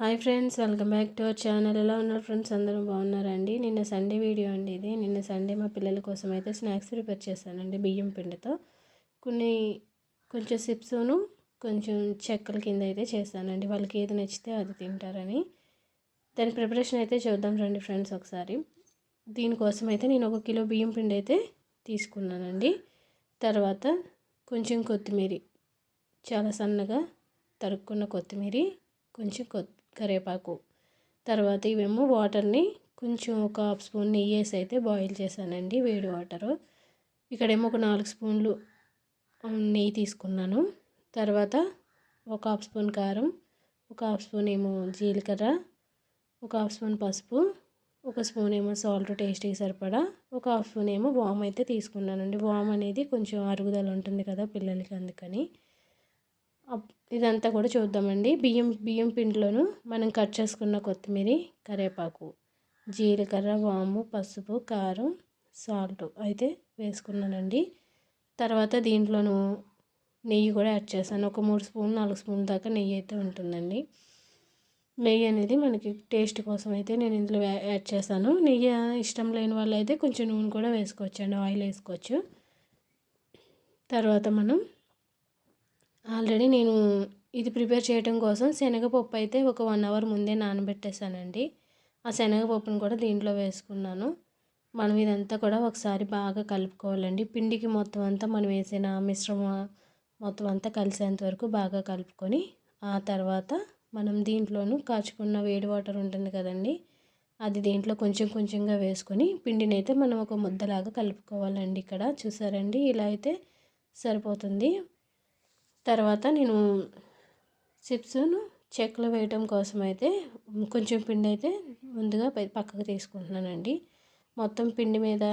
Hi friends welcome back to our channel. ఎలా ఉన్నారు friends? అందరూ బాగున్నారండి. నిన్న సండే వీడియో అండి ఇది. నిన్న సండే మా పిల్లల కోసం అయితే స్నాక్స్ ప్రిపేర్ చేశానండి బియ్యం పిండితో. కొన్ని కొంచెం సిప్స్ను కొంచెం చెక్కల కింద అయితే చేశానండి. వాళ్ళకి ఏది నచ్చితే అది తింటారని. దాని ప్రిపరేషన్ అయితే చూద్దాం రండి ఫ్రెండ్స్ ఒకసారి. దీనికోసం అయితే నేను ఒక కిలో బియ్యం పిండి అయితే తీసుకున్నానండి. తర్వాత కొంచెం కొత్తిమీర చాలా సన్నగా తరుక్కున్న కొత్తిమీర కొంచెం కొత్త కరివేపాకు. తర్వాత ఇవేమో వాటర్ని కొంచెం ఒక హాఫ్ స్పూన్ నెయ్యి వేసి అయితే బాయిల్ చేశానండి వేడి వాటరు. ఇక్కడేమో ఒక నాలుగు స్పూన్లు నెయ్యి తీసుకున్నాను. తర్వాత ఒక హాఫ్ స్పూన్ కారం ఒక హాఫ్ స్పూన్ ఏమో జీలకర్ర ఒక హాఫ్ స్పూన్ పసుపు ఒక స్పూన్ ఏమో సాల్ట్ టేస్ట్కి సరిపడా ఒక హాఫ్ స్పూన్ ఏమో వామ్ అయితే తీసుకున్నానండి. వామ్ అనేది కొంచెం అరుగుదల ఉంటుంది కదా పిల్లలకి అందుకని. ఇదంతా కూడా చూద్దామండి. బియ్యం బియ్యం పిండిలోను మనం కట్ చేసుకున్న కొత్తిమీర కరివేపాకు జీలకర్ర వాము పసుపు కారం సాల్ట్ అయితే వేసుకున్నానండి. తర్వాత దీంట్లోను నెయ్యి కూడా యాడ్ చేశాను. ఒక మూడు స్పూన్ నాలుగు స్పూన్ దాకా నెయ్యి అయితే ఉంటుందండి. నెయ్యి అనేది మనకి టేస్ట్ కోసం అయితే నేను ఇందులో యాడ్ చేశాను. నెయ్యి ఇష్టం లేని వాళ్ళు అయితే కొంచెం నూనె కూడా వేసుకోవచ్చు అండి ఆయిల్ వేసుకోవచ్చు. తర్వాత మనం ఆల్రెడీ నేను ఇది ప్రిపేర్ చేయడం కోసం శనగపప్పు అయితే ఒక వన్ అవర్ ముందే నానబెట్టేశానండి. ఆ శనగపప్పును కూడా దీంట్లో వేసుకున్నాను. మనం ఇదంతా కూడా ఒకసారి బాగా కలుపుకోవాలండి. పిండికి మొత్తం అంతా మనం వేసిన మిశ్రమ మొత్తం అంతా కలిసేంత వరకు బాగా కలుపుకొని ఆ తర్వాత మనం దీంట్లోనూ కాచుకున్న వేడి వాటర్ ఉంటుంది కదండి అది దీంట్లో కొంచెం కొంచెంగా వేసుకొని పిండిని అయితే మనం ఒక ముద్దలాగా కలుపుకోవాలండి ఇక్కడ. చూసారండి? ఇలా అయితే సరిపోతుంది. తర్వాత నేను చిప్స్ను చెక్కలు వేయటం కోసం అయితే కొంచెం పిండి అయితే ముందుగా పక్కకు తీసుకుంటున్నానండి. మొత్తం పిండి మీద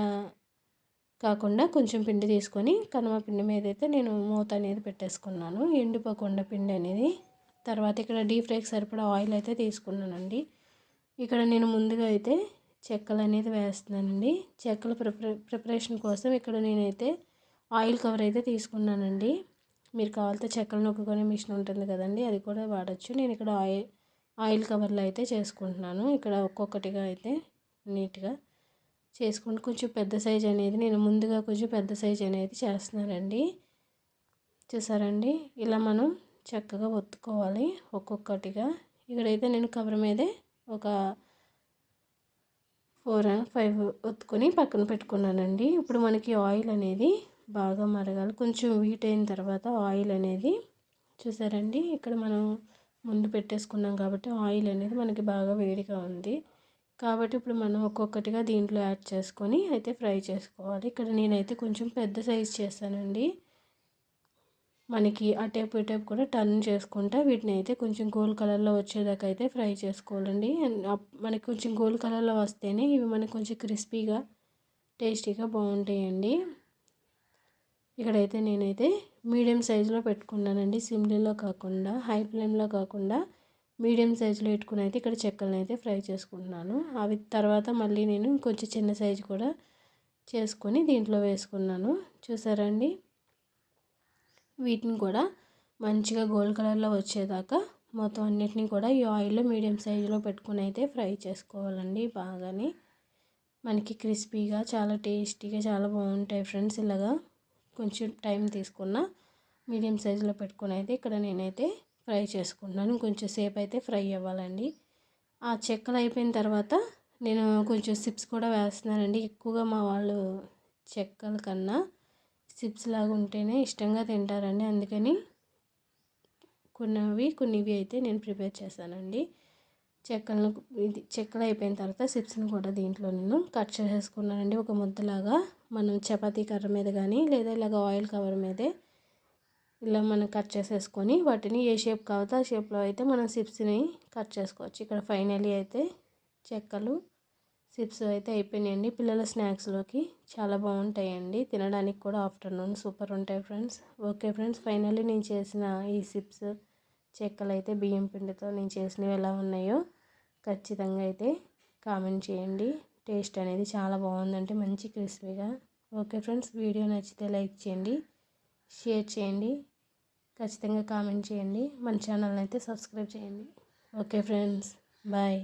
కాకుండా కొంచెం పిండి తీసుకొని కనుమ పిండి మీద అయితే నేను మూత అనేది పెట్టేసుకున్నాను. ఎండిపోకుండా పిండి అనేది. తర్వాత ఇక్కడ డీప్ ఫ్రైకి సరిపడా ఆయిల్ అయితే తీసుకున్నానండి. ఇక్కడ నేను ముందుగా అయితే చెక్కలు అనేది వేస్తున్నానండి. చెక్కల ప్రిపరేషన్ కోసం ఇక్కడ నేనైతే ఆయిల్ కవర్ అయితే తీసుకున్నానండి. మీరు కావాలితే చెక్కలు నొక్కునే మిషన్ ఉంటుంది కదండి అది కూడా వాడచ్చు. నేను ఇక్కడ ఆయిల్ ఆయిల్ కవర్లో అయితే చేసుకుంటున్నాను. ఇక్కడ ఒక్కొక్కటిగా అయితే నీట్గా చేసుకుంటూ కొంచెం పెద్ద సైజ్ అనేది నేను ముందుగా కొంచెం పెద్ద సైజ్ అనేది చేస్తున్నానండి. చూసారండి? ఇలా మనం చక్కగా ఒత్తుకోవాలి ఒక్కొక్కటిగా. ఇక్కడైతే నేను కవర్ మీదే ఒక ఫోర్ ఫైవ్ ఒత్తుకొని పక్కన పెట్టుకున్నానండి. ఇప్పుడు మనకి ఆయిల్ అనేది బాగా మరగాలి. కొంచెం వీట్ అయిన తర్వాత ఆయిల్ అనేది చూసారండి ఇక్కడ మనం ముందు పెట్టేసుకున్నాం కాబట్టి ఆయిల్ అనేది మనకి బాగా వేడిగా ఉంది. కాబట్టి ఇప్పుడు మనం ఒక్కొక్కటిగా దీంట్లో యాడ్ చేసుకొని అయితే ఫ్రై చేసుకోవాలి. ఇక్కడ నేనైతే కొంచెం పెద్ద సైజ్ చేస్తానండి మనకి అటేపు ఇటేపు కూడా టర్న్ చేసుకుంటా వీటిని అయితే కొంచెం గోల్డ్ కలర్లో వచ్చేదాకా అయితే ఫ్రై చేసుకోవాలండి. మనకి కొంచెం గోల్డ్ కలర్లో వస్తేనే ఇవి మనకి కొంచెం క్రిస్పీగా టేస్టీగా బాగుంటాయండి. ఇక్కడైతే నేనైతే మీడియం సైజులో పెట్టుకున్నానండి. సిమ్లీలో కాకుండా హై ఫ్లేమ్లో కాకుండా మీడియం సైజులో పెట్టుకుని అయితే ఇక్కడ చెక్కలను అయితే ఫ్రై చేసుకుంటున్నాను. అవి తర్వాత మళ్ళీ నేను ఇంకొంచెం చిన్న సైజు కూడా చేసుకొని దీంట్లో వేసుకున్నాను. చూసారండి? వీటిని కూడా మంచిగా గోల్డ్ కలర్లో వచ్చేదాకా మొత్తం అన్నిటినీ కూడా ఈ ఆయిల్లో మీడియం సైజులో పెట్టుకుని అయితే ఫ్రై చేసుకోవాలండి బాగానే. మనకి క్రిస్పీగా చాలా టేస్టీగా చాలా బాగుంటాయి ఫ్రెండ్స్ ఇలాగా. కొంచెం టైం తీసుకున్న మీడియం సైజులో పెట్టుకుని అయితే ఇక్కడ నేనైతే ఫ్రై చేసుకుంటున్నాను. కొంచెం సేపు అయితే ఫ్రై అవ్వాలండి. ఆ చెక్కలు అయిపోయిన తర్వాత నేను కొంచెం సిప్స్ కూడా వేస్తున్నానండి. ఎక్కువగా మా వాళ్ళు చెక్కల కన్నా సిప్స్ లాగా ఉంటేనే ఇష్టంగా తింటారండి. అందుకని కొన్నవి కొన్నివి అయితే నేను ప్రిపేర్ చేశానండి. చెక్కలను ఇది చెక్కలు అయిపోయిన తర్వాత సిప్స్ని కూడా దీంట్లో నేను కట్ చేసేసుకున్నానండి. ఒక ముద్దలాగా మనం చపాతీ కర్ర మీద కానీ లేదా ఇలాగ ఆయిల్ కవర్ మీదే ఇలా మనం కట్ చేసేసుకొని వాటిని ఏ షేప్ కావాలో ఆ షేప్లో అయితే మనం సిప్స్ని కట్ చేసుకోవచ్చు. ఇక్కడ ఫైనలీ అయితే చెక్కలు సిప్స్ అయితే అయిపోయినాయండి. పిల్లల స్నాక్స్లోకి చాలా బాగుంటాయండి. తినడానికి కూడా ఆఫ్టర్నూన్ సూపర్ ఉంటాయి ఫ్రెండ్స్. ఓకే ఫ్రెండ్స్ ఫైనల్లీ నేను చేసిన ఈ సిప్స్ చెక్కలు అయితే బియ్యం పిండితో నేను చేసినవి ఎలా ఉన్నాయో ఖచ్చితంగా అయితే కామెంట్ చేయండి. టేస్ట్ అనేది చాలా బాగుందంటే మంచి క్రిస్పీగా. ఓకే ఫ్రెండ్స్ వీడియో నచ్చితే లైక్ చేయండి షేర్ చేయండి ఖచ్చితంగా కామెంట్ చేయండి. మన ఛానల్ని అయితే సబ్స్క్రైబ్ చేయండి. Okay friends bye.